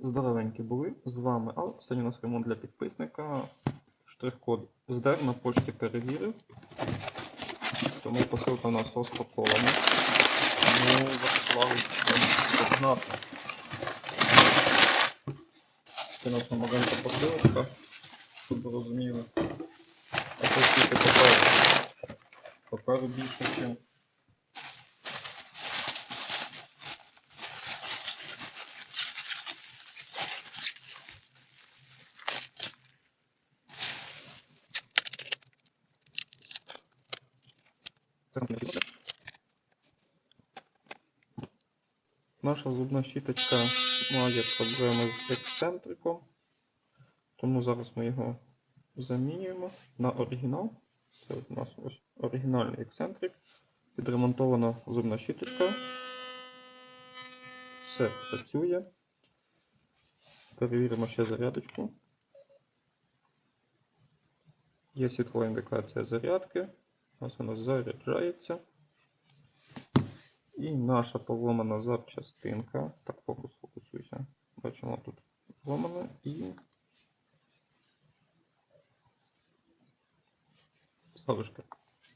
Здоровенькі були з вами. А сьогодні у нас ремонт для підписника. Штрих-код здер на пошті перевірив. Тому посилка у нас розпакована. Ну, заклали одна. Це наша маленька посилочка, щоб ви розуміли. А це скільки паперу. Паперу більше, ніж. Наша зубна щіточка має проблеми з ексцентриком, тому зараз ми його замінюємо на оригінал. Це у нас ось оригінальний ексцентрик. Відремонтована зубна щіточка. Все працює. Перевіримо ще зарядочку. Є світлова індикація зарядки. Ось вона заряджається. І наша поломана запчастинка. Так, фокус, фокусуйся. Бачимо тут поломана і. Залишки.